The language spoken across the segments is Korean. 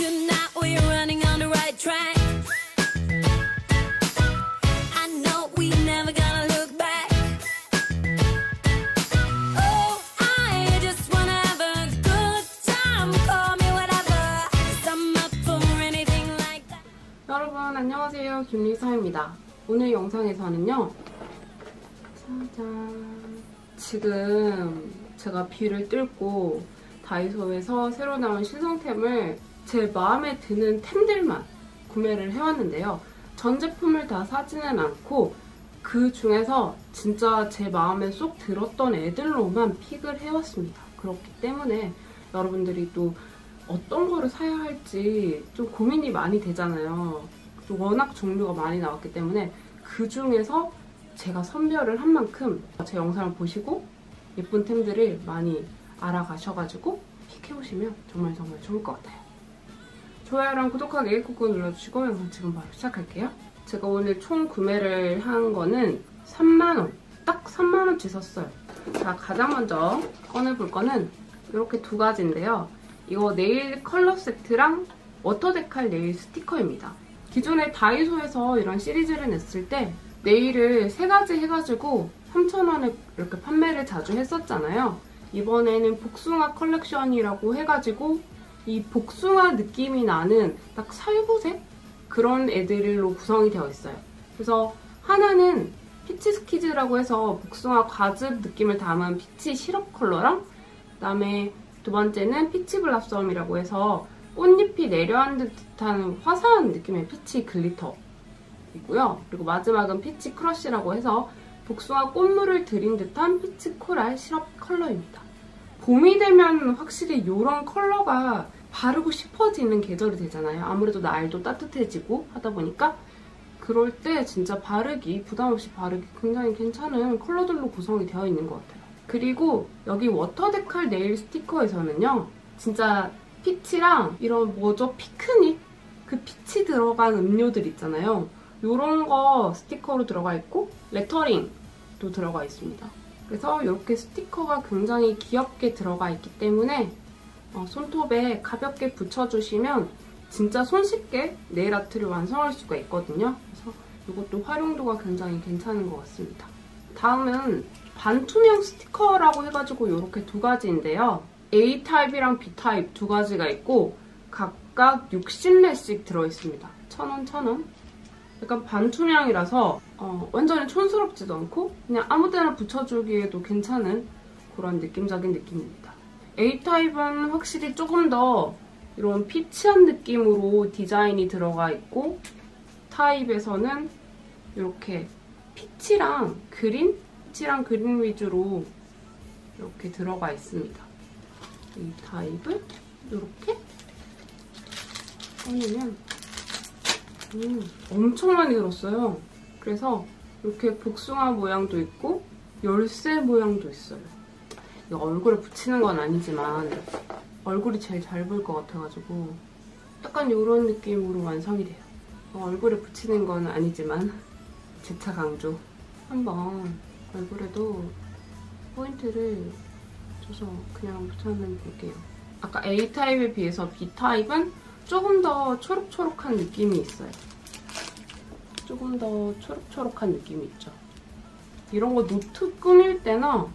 Oh, 안녕하세요 김리사입니다 오늘 영상에서는요 짜잔 지금 제가 비를 뚫고 다이소에서 새로 나온 신상템을 제 마음에 드는 템들만 구매를 해왔는데요 전 제품을 다 사지는 않고 그 중에서 진짜 제 마음에 쏙 들었던 애들로만 픽을 해왔습니다 그렇기 때문에 여러분들이 또 어떤 거를 사야 할지 좀 고민이 많이 되잖아요. 또 워낙 종류가 많이 나왔기 때문에 그 중에서 제가 선별을 한 만큼 제 영상을 보시고 예쁜 템들을 많이 알아가셔가지고 픽해오시면 정말 정말 좋을 것 같아요. 좋아요랑 구독하기 꾹꾹 눌러주시고 영상 지금 바로 시작할게요. 제가 오늘 총 구매를 한 거는 3만원. 딱 3만원치 샀어요. 자, 가장 먼저 꺼내볼 거는 이렇게 두 가지인데요. 이거 네일 컬러 세트랑 워터데칼 네일 스티커입니다. 기존에 다이소에서 이런 시리즈를 냈을 때 네일을 세 가지 해가지고 3,000원에 이렇게 판매를 자주 했었잖아요. 이번에는 복숭아 컬렉션이라고 해가지고 이 복숭아 느낌이 나는 딱 살구색? 그런 애들로 구성이 되어 있어요. 그래서 하나는 피치 스키즈라고 해서 복숭아 과즙 느낌을 담은 피치 시럽 컬러랑 그다음에 두 번째는 피치 블라썸이라고 해서 꽃잎이 내려앉은 듯한 화사한 느낌의 피치 글리터이고요. 그리고 마지막은 피치 크러쉬라고 해서 복숭아 꽃물을 들인 듯한 피치 코랄 시럽 컬러입니다. 봄이 되면 확실히 이런 컬러가 바르고 싶어지는 계절이 되잖아요. 아무래도 날도 따뜻해지고 하다 보니까 그럴 때 진짜 바르기, 부담 없이 바르기 굉장히 괜찮은 컬러들로 구성이 되어 있는 것 같아요. 그리고 여기 워터데칼 네일 스티커에서는요. 진짜 피치랑 이런 뭐죠? 피크닉? 그 피치 들어간 음료들 있잖아요. 이런 거 스티커로 들어가 있고 레터링도 들어가 있습니다. 그래서 이렇게 스티커가 굉장히 귀엽게 들어가 있기 때문에 어, 손톱에 가볍게 붙여주시면 진짜 손쉽게 네일 아트를 완성할 수가 있거든요. 그래서 이것도 활용도가 굉장히 괜찮은 것 같습니다. 다음은 반투명 스티커라고 해가지고 이렇게 두 가지인데요. A타입이랑 B타입 두 가지가 있고 각각 60렛씩 들어있습니다. 1,000원, 1,000원. 약간 반투명이라서 어, 완전히 촌스럽지도 않고 그냥 아무 데나 붙여주기에도 괜찮은 그런 느낌적인 느낌입니다. A타입은 확실히 조금 더 이런 피치한 느낌으로 디자인이 들어가 있고 타입에서는 이렇게 피치랑 그린? 피치랑 그린 위주로 이렇게 들어가 있습니다. 이 타입을 이렇게 꺼내면 음, 엄청 많이 들었어요. 그래서 이렇게 복숭아 모양도 있고 열쇠 모양도 있어요. 이거 얼굴에 붙이는 건 아니지만 얼굴이 제일 잘 보일 것 같아가지고 약간 이런 느낌으로 완성이 돼요. 어, 얼굴에 붙이는 건 아니지만 재차 강조. 한번 얼굴에도 포인트를 줘서 그냥 붙여는 볼게요. 아까 A타입에 비해서 B타입은 조금 더 초록초록한 느낌이 있어요. 조금 더 초록초록한 느낌이 있죠. 이런 거 노트 꾸밀 때나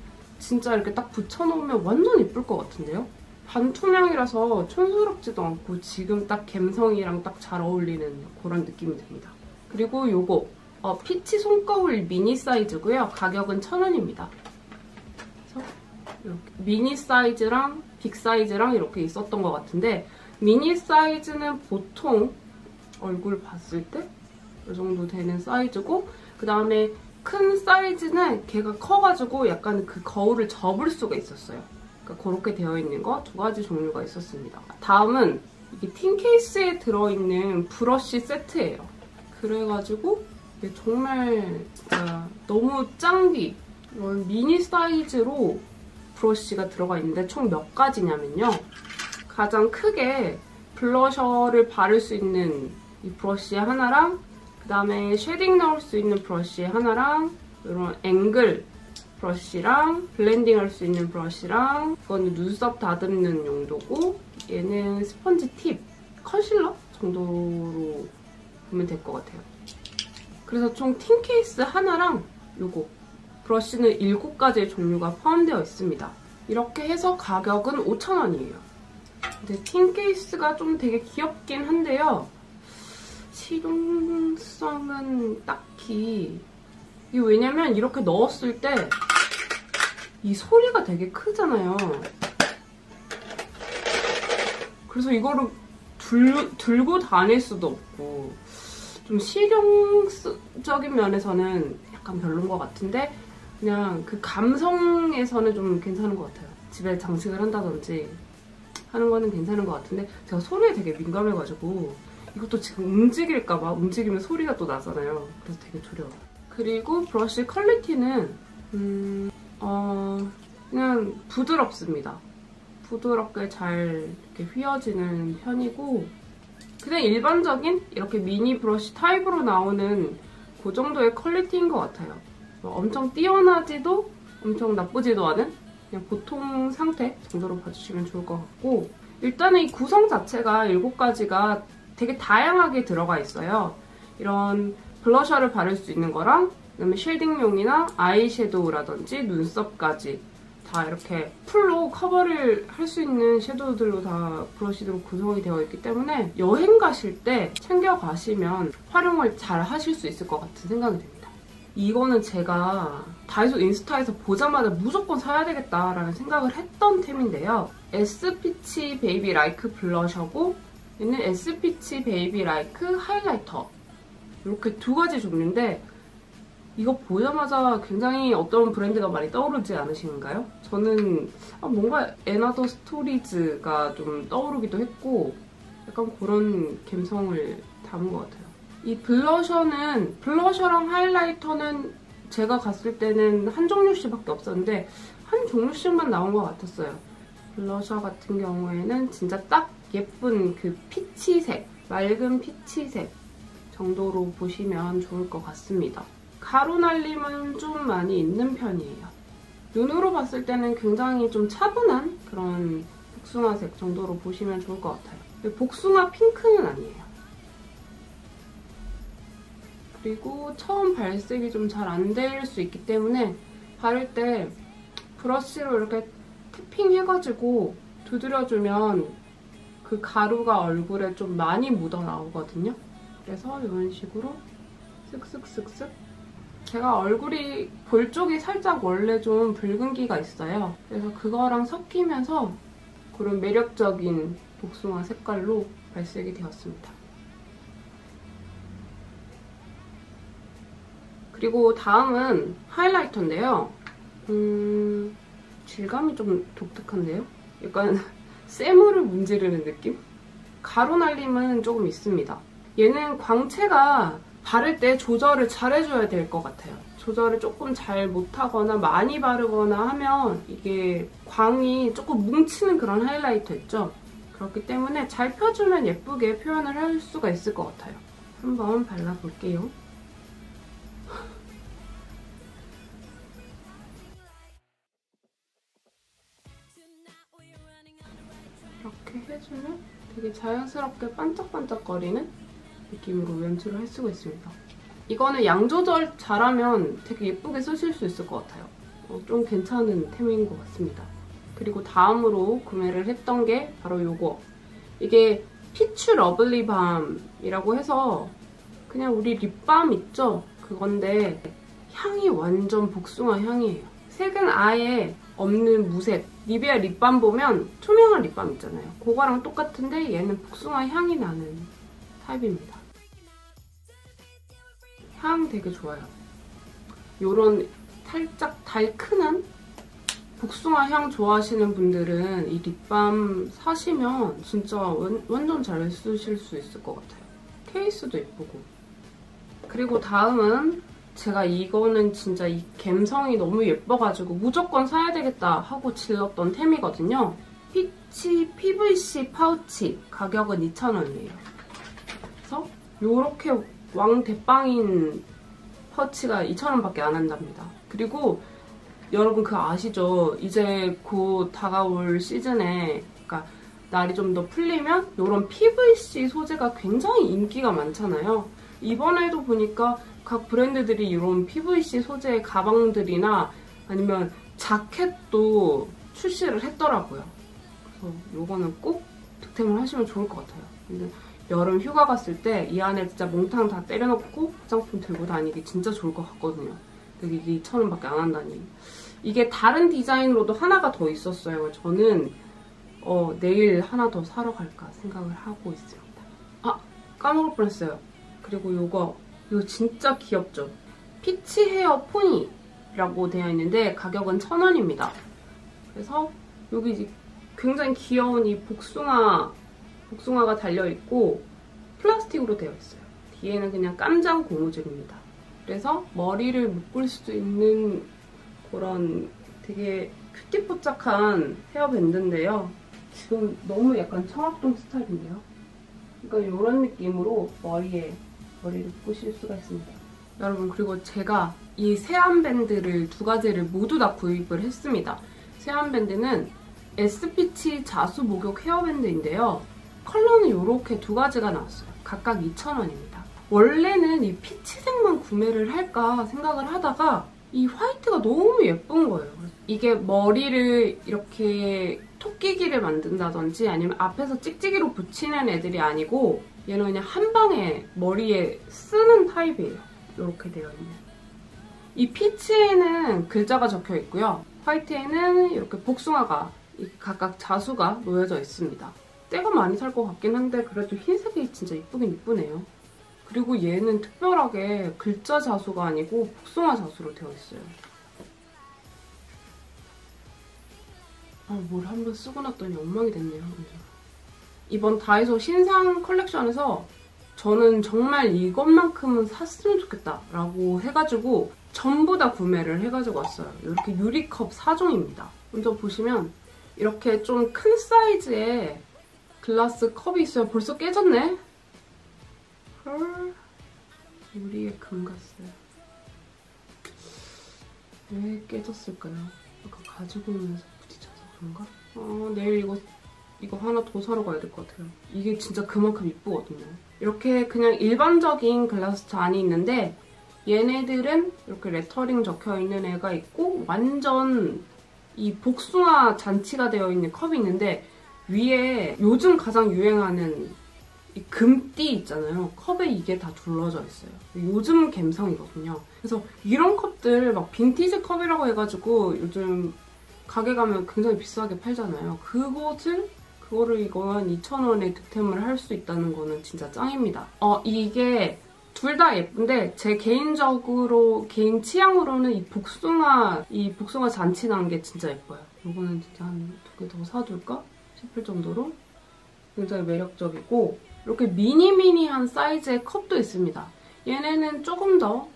진짜 이렇게 딱 붙여놓으면 완전 예쁠 것 같은데요? 반투명이라서 촌스럽지도 않고 지금 딱 갬성이랑 딱 잘 어울리는 그런 느낌이 듭니다. 그리고 요거 어, 피치 손거울 미니 사이즈고요. 가격은 1,000원입니다. 그래서 이렇게 미니 사이즈랑 빅 사이즈랑 이렇게 있었던 것 같은데 미니 사이즈는 보통 얼굴 봤을 때 이 정도 되는 사이즈고 그 다음에 큰 사이즈는 걔가 커가지고 약간 그 거울을 접을 수가 있었어요. 그러니까 그렇게 되어 있는 거 두 가지 종류가 있었습니다. 다음은 이게 틴 케이스에 들어있는 브러쉬 세트예요. 그래가지고 이게 정말 진짜 너무 짱기 이런 미니 사이즈로 브러쉬가 들어가 있는데 총 몇 가지냐면요. 가장 크게 블러셔를 바를 수 있는 이 브러쉬 하나랑 그 다음에 쉐딩 넣을 수 있는 브러쉬 하나랑 이런 앵글 브러쉬랑 블렌딩 할 수 있는 브러쉬랑 이거는 눈썹 다듬는 용도고 얘는 스펀지 팁 컨실러 정도로 보면 될 것 같아요. 그래서 총 틴 케이스 하나랑 요거 브러쉬는 7가지의 종류가 포함되어 있습니다. 이렇게 해서 가격은 5,000원이에요. 근데 틴 케이스가 좀 되게 귀엽긴 한데요. 실용성은 딱히 이게 왜냐면 이렇게 넣었을 때 이 소리가 되게 크잖아요. 그래서 이거를 들, 들고 다닐 수도 없고 좀 실용적인 면에서는 약간 별론 것 같은데 그냥 그 감성에서는 좀 괜찮은 것 같아요. 집에 장식을 한다든지 하는 거는 괜찮은 것 같은데 제가 소리에 되게 민감해가지고 이것도 지금 움직일까봐 움직이면 소리가 또 나잖아요. 그래서 되게 두려워요. 그리고 브러쉬 퀄리티는 음, 어, 그냥 부드럽습니다. 부드럽게 잘 이렇게 휘어지는 편이고 그냥 일반적인 이렇게 미니 브러쉬 타입으로 나오는 그 정도의 퀄리티인 것 같아요. 뭐 엄청 뛰어나지도 엄청 나쁘지도 않은 그냥 보통 상태 정도로 봐주시면 좋을 것 같고 일단은 이 구성 자체가 7가지가 되게 다양하게 들어가 있어요. 이런 블러셔를 바를 수 있는 거랑 그다음에 쉐딩용이나 아이섀도우라든지 눈썹까지 다 이렇게 풀로 커버를 할 수 있는 섀도우들로 다 브러쉬로 구성이 되어 있기 때문에 여행 가실 때 챙겨 가시면 활용을 잘 하실 수 있을 것 같은 생각이 듭니다. 이거는 제가 다이소 인스타에서 보자마자 무조건 사야 되겠다라는 생각을 했던 템인데요. 에스피치 베이비 라이크 블러셔고 얘는 에스피치 베이비 라이크 하이라이터 이렇게 두 가지 종류인데 이거 보자마자 굉장히 어떤 브랜드가 많이 떠오르지 않으신가요? 저는 아, 뭔가 에나더 스토리즈가 좀 떠오르기도 했고 약간 그런 감성을 담은 것 같아요. 이 블러셔는 블러셔랑 하이라이터는 제가 갔을 때는 한 종류씩밖에 없었는데 한 종류씩만 나온 것 같았어요. 블러셔 같은 경우에는 진짜 딱 예쁜 그 피치색, 맑은 피치색 정도로 보시면 좋을 것 같습니다. 가루 날림은 좀 많이 있는 편이에요. 눈으로 봤을 때는 굉장히 좀 차분한 그런 복숭아색 정도로 보시면 좋을 것 같아요. 복숭아 핑크는 아니에요. 그리고 처음 발색이 좀 잘 안 될 수 있기 때문에 바를 때 브러쉬로 이렇게 태핑해가지고 두드려주면 그 가루가 얼굴에 좀 많이 묻어 나오거든요. 그래서 이런 식으로 쓱쓱쓱쓱 제가 얼굴이 볼 쪽이 살짝 원래 좀 붉은기가 있어요. 그래서 그거랑 섞이면서 그런 매력적인 복숭아 색깔로 발색이 되었습니다. 그리고 다음은 하이라이터인데요. 음, 질감이 좀 독특한데요? 약간 쇠물을 문지르는 느낌? 가루 날림은 조금 있습니다. 얘는 광채가 바를 때 조절을 잘 해줘야 될 것 같아요. 조절을 조금 잘 못하거나 많이 바르거나 하면 이게 광이 조금 뭉치는 그런 하이라이터 있죠? 그렇기 때문에 잘 펴주면 예쁘게 표현을 할 수가 있을 것 같아요. 한번 발라볼게요. 해주면 되게 자연스럽게 반짝반짝거리는 느낌으로 연출을 할 수가 있습니다. 이거는 양 조절 잘하면 되게 예쁘게 쓰실 수 있을 것 같아요. 어, 좀 괜찮은 템인 것 같습니다. 그리고 다음으로 구매를 했던 게 바로 이거. 이게 피추 러블리 밤이라고 해서 그냥 우리 립밤 있죠? 그건데 향이 완전 복숭아 향이에요. 색은 아예 없는 무색. 니베아 립밤 보면 투명한 립밤 있잖아요. 그거랑 똑같은데 얘는 복숭아 향이 나는 타입입니다. 향 되게 좋아요. 요런 살짝 달큰한 복숭아 향 좋아하시는 분들은 이 립밤 사시면 진짜 완, 완전 잘 쓰실 수 있을 것 같아요. 케이스도 예쁘고. 그리고 다음은 제가 이거는 진짜 이 갬성이 너무 예뻐가지고 무조건 사야 되겠다 하고 질렀던 템이거든요. 피치 PVC 파우치 가격은 2,000원이에요. 그래서 이렇게 왕 대빵인 파우치가 2,000원밖에 안 한답니다. 그리고 여러분 그거 아시죠? 이제 곧 다가올 시즌에 그러니까 날이 좀 더 풀리면 이런 PVC 소재가 굉장히 인기가 많잖아요. 이번에도 보니까 각 브랜드들이 이런 PVC 소재의 가방들이나 아니면 자켓도 출시를 했더라고요. 그래서 이거는 꼭 득템을 하시면 좋을 것 같아요. 근데 여름 휴가 갔을 때 이 안에 진짜 몽탕 다 때려넣고 화장품 들고 다니기 진짜 좋을 것 같거든요. 근데 이게 2,000원 밖에 안 한다니. 이게 다른 디자인으로도 하나가 더 있었어요. 저는 어, 내일 하나 더 사러 갈까 생각을 하고 있습니다. 아 까먹을 뻔했어요. 그리고 요거 이거 진짜 귀엽죠? 피치 헤어 포니라고 되어 있는데 가격은 1,000원입니다. 그래서 여기 굉장히 귀여운 이 복숭아 복숭아가 달려 있고 플라스틱으로 되어 있어요. 뒤에는 그냥 깜장 고무줄입니다. 그래서 머리를 묶을 수 있는 그런 되게 큐티포착한 헤어밴드인데요. 지금 너무 약간 청학동 스타일인데요. 그러니까 이런 느낌으로 머리에 머리를 묶으실 수가 있습니다. 여러분 그리고 제가 이 세안 밴드를 두 가지를 모두 다 구입을 했습니다. 세안 밴드는 에스피치 자수 목욕 헤어밴드인데요. 컬러는 이렇게 두 가지가 나왔어요. 각각 2,000원입니다. 원래는 이 피치색만 구매를 할까 생각을 하다가 이 화이트가 너무 예쁜 거예요. 이게 머리를 이렇게 토끼기를 만든다든지 아니면 앞에서 찍찍이로 붙이는 애들이 아니고 얘는 그냥 한 방에 머리에 쓰는 타입이에요. 이렇게 되어 있는. 이 피치에는 글자가 적혀 있고요. 화이트에는 이렇게 복숭아가 이 각각 자수가 놓여져 있습니다. 때가 많이 살 것 같긴 한데 그래도 흰색이 진짜 이쁘긴 이쁘네요. 그리고 얘는 특별하게 글자 자수가 아니고 복숭아 자수로 되어 있어요. 아, 뭘 한번 쓰고 났더니 엉망이 됐네요. 이번 다이소 신상 컬렉션에서 저는 정말 이것만큼은 샀으면 좋겠다라고 해가지고 전부 다 구매를 해가지고 왔어요. 이렇게 유리컵 4종입니다. 먼저 보시면 이렇게 좀 큰 사이즈의 글라스 컵이 있어요. 벌써 깨졌네? 헐. 유리의 금가스. 왜 깨졌을까요? 아까 가지고 오면서 부딪혀서 그런가? 어, 내일 이거 이거 하나 더 사러 가야 될 것 같아요. 이게 진짜 그만큼 이쁘거든요. 이렇게 그냥 일반적인 글라스 잔이 있는데 얘네들은 이렇게 레터링 적혀 있는 애가 있고 완전 이 복숭아 잔치가 되어 있는 컵이 있는데 위에 요즘 가장 유행하는 이 금띠 있잖아요. 컵에 이게 다 둘러져 있어요. 요즘 갬성이거든요. 그래서 이런 컵들 막 빈티지 컵이라고 해가지고 요즘 가게 가면 굉장히 비싸게 팔잖아요. 그것을 그거를 이거 한 2,000원에 득템을 할 수 있다는 거는 진짜 짱입니다. 어 이게 둘 다 예쁜데 제 개인적으로 개인 취향으로는 이 복숭아 이 복숭아 잔치 난 게 진짜 예뻐요. 이거는 진짜 한 두 개 더 사둘까 싶을 정도로 굉장히 매력적이고 이렇게 미니미니한 사이즈의 컵도 있습니다. 얘네는 조금 더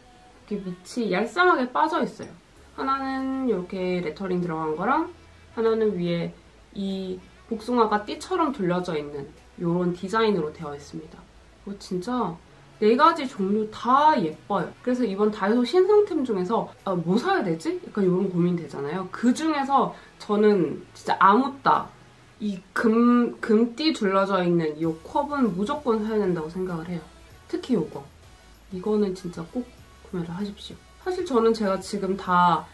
이렇게 밑이 얄쌍하게 빠져 있어요. 하나는 이렇게 레터링 들어간 거랑 하나는 위에 이 복숭아가 띠처럼 둘려져 있는 이런 디자인으로 되어 있습니다. 이거 진짜 네 가지 종류 다 예뻐요. 그래서 이번 다이소 신상템 중에서 아, 뭐 사야 되지? 약간 이런 고민 되잖아요. 그 중에서 저는 진짜 아무따 이 금, 금띠 둘러져 있는 이 컵은 무조건 사야 된다고 생각을 해요. 특히 이거. 이거는 진짜 꼭 구매를 하십시오. 사실 저는 제가 지금 다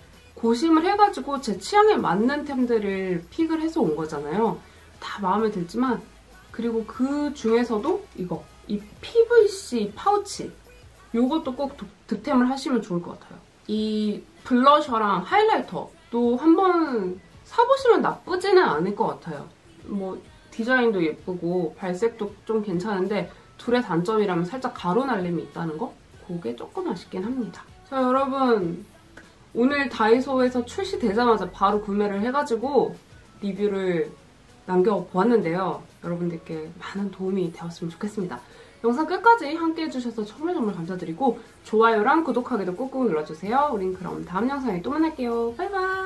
고심을 해가지고 제 취향에 맞는 템들을 픽을 해서 온 거잖아요. 다 마음에 들지만 그리고 그 중에서도 이거 이 PVC 파우치 이것도 꼭 득- 득템을 하시면 좋을 것 같아요. 이 블러셔랑 하이라이터도 한번 사보시면 나쁘지는 않을 것 같아요. 뭐 디자인도 예쁘고 발색도 좀 괜찮은데 둘의 단점이라면 살짝 가루 날림이 있다는 거? 그게 조금 아쉽긴 합니다. 자 여러분 오늘 다이소에서 출시되자마자 바로 구매를 해가지고 리뷰를 남겨보았는데요. 여러분들께 많은 도움이 되었으면 좋겠습니다. 영상 끝까지 함께 해주셔서 정말 정말 감사드리고 좋아요랑 구독하기도 꾹꾹 눌러주세요. 우린 그럼 다음 영상에 또 만날게요. 바이바이!